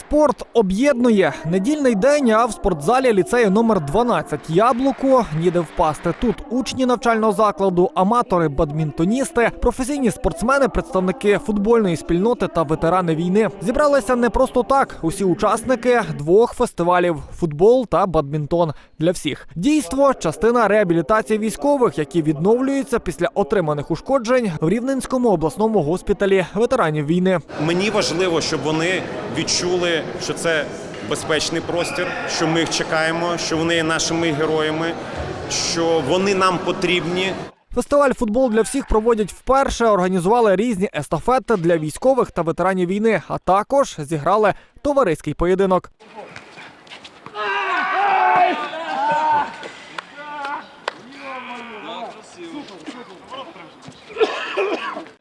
Спорт об'єднує недільний день, а в спортзалі ліцею номер 12 Яблуко ніде впасти. Тут учні навчального закладу, аматори, бадмінтоністи, професійні спортсмени, представники футбольної спільноти та ветерани війни. Зібралися не просто так. Усі учасники двох фестивалів футбол та бадмінтон для всіх. Дійство частина реабілітації військових, які відновлюються після отриманих ушкоджень в Рівненському обласному госпіталі ветеранів війни. Мені важливо, щоб вони відчули, що це безпечний простір, що ми їх чекаємо, що вони є нашими героями, що вони нам потрібні. Фестиваль футбол для всіх проводять вперше. Організували різні естафети для військових та ветеранів війни, а також зіграли товариський поєдинок.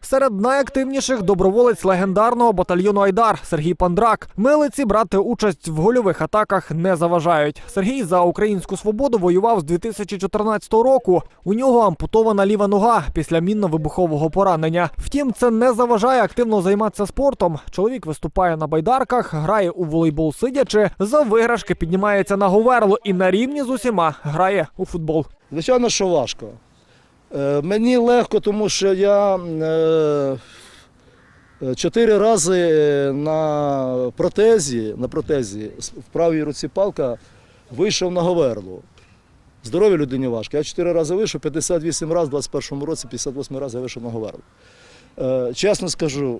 Серед найактивніших доброволець легендарного батальйону Айдар Сергій Пандрак. Милиці брати участь в гольових атаках не заважають. Сергій за українську свободу воював з 2014 року. У нього ампутована ліва нога після мінно-вибухового поранення. Втім, це не заважає активно займатися спортом. Чоловік виступає на байдарках, грає у волейбол сидячи, за виграшки піднімається на говерло і на рівні з усіма грає у футбол. Звичайно, що важко. Е, Мені легко, тому що я е, е, чотири рази на протезі, на протезі в правій руці палка вийшов на говерло. Здоровій людині важко. Я чотири рази вийшов, 58 разів, в 21 році, 58 разів я вийшов на говерло. Е, Чесно скажу,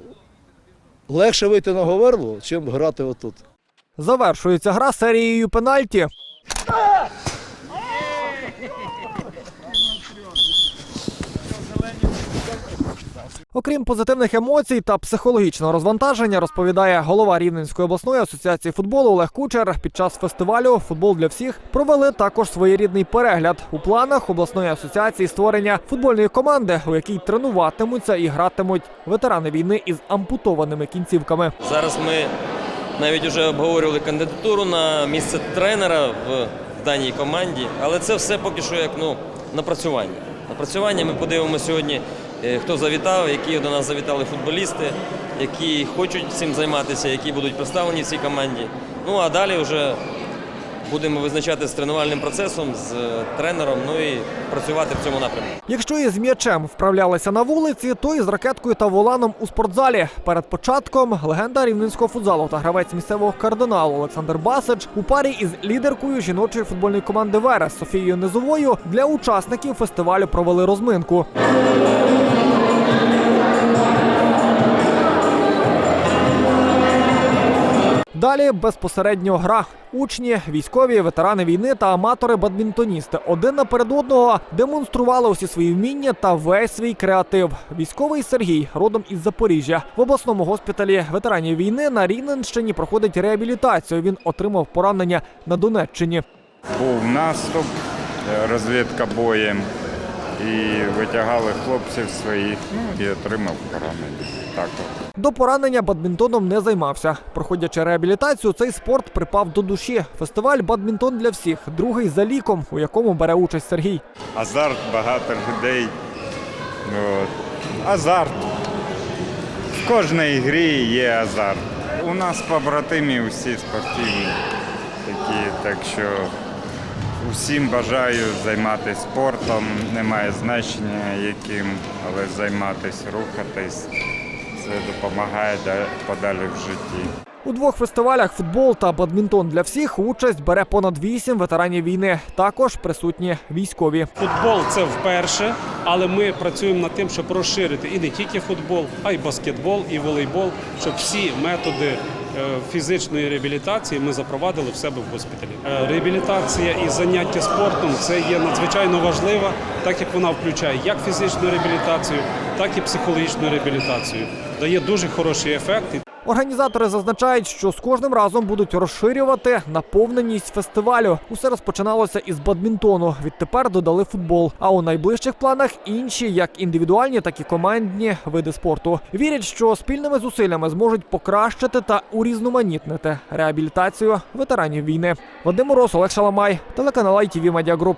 легше вийти на говерло, чим грати отут. Завершується гра серією пенальті. Окрім позитивних емоцій та психологічного розвантаження, розповідає голова Рівненської обласної асоціації футболу Олег Кучер. Під час фестивалю футбол для всіх провели також своєрідний перегляд. У планах обласної асоціації створення футбольної команди, у якій тренуватимуться і гратимуть ветерани війни із ампутованими кінцівками. Зараз ми навіть вже обговорювали кандидатуру на місце тренера в даній команді, але це все поки що як ну, напрацювання. Напрацювання ми подивимося сьогодні, хто завітав, які до нас завітали футболісти, які хочуть цим займатися, які будуть представлені в цій команді. Ну а далі вже будемо визначати з тренувальним процесом, з е, тренером, ну і працювати в цьому напрямку. Якщо із м'ячем вправлялися на вулиці, то із ракеткою та воланом у спортзалі. Перед початком легенда рівненського футзалу та гравець місцевого кардиналу Олександр Басич у парі із лідеркою жіночої футбольної команди Верес Софією Низовою для учасників фестивалю провели розминку. Далі безпосередньо гра. Учні, військові, ветерани війни та аматори-бадмінтоністи один наперед одного демонстрували усі свої вміння та весь свій креатив. Військовий Сергій, родом із Запоріжжя, в обласному госпіталі ветеранів війни на Рівненщині проходить реабілітацію. Він отримав поранення на Донеччині. Був наступ, е, розвідка боєм і витягали хлопців своїх, ну і отримав поранення. Так от. До поранення бадмінтоном не займався. Проходячи реабілітацію, цей спорт припав до душі. Фестиваль Бадмінтон для всіх, другий за ліком, у якому бере участь Сергій. Азарт багато людей. От. Азарт. В кожній грі є азарт. У нас побратимі всі спортивні такі, так що усім бажаю займатися спортом, немає значення яким, але займатися, рухатись. Це допомагає да- подалі в житті. У двох фестивалях футбол та бадмінтон для всіх участь бере понад вісім ветеранів війни. Також присутні військові. Футбол це вперше, але ми працюємо над тим, щоб розширити і не тільки футбол, а й баскетбол, і волейбол, щоб всі методи фізичної реабілітації ми запровадили в себе в госпіталі. Е, Реабілітація і заняття спортом це є надзвичайно важлива, так як вона включає як фізичну реабілітацію, так і психологічну реабілітацію. Дає дуже хороший ефект. Організатори зазначають, що з кожним разом будуть розширювати наповненість фестивалю. Усе розпочиналося із бадмінтону. Відтепер додали футбол. А у найближчих планах інші, як індивідуальні, так і командні види спорту. Вірять, що спільними зусиллями зможуть покращити та урізноманітнити реабілітацію ветеранів війни. Вадим Мороз, Олег Шаламай, телеканал ITV Media Group.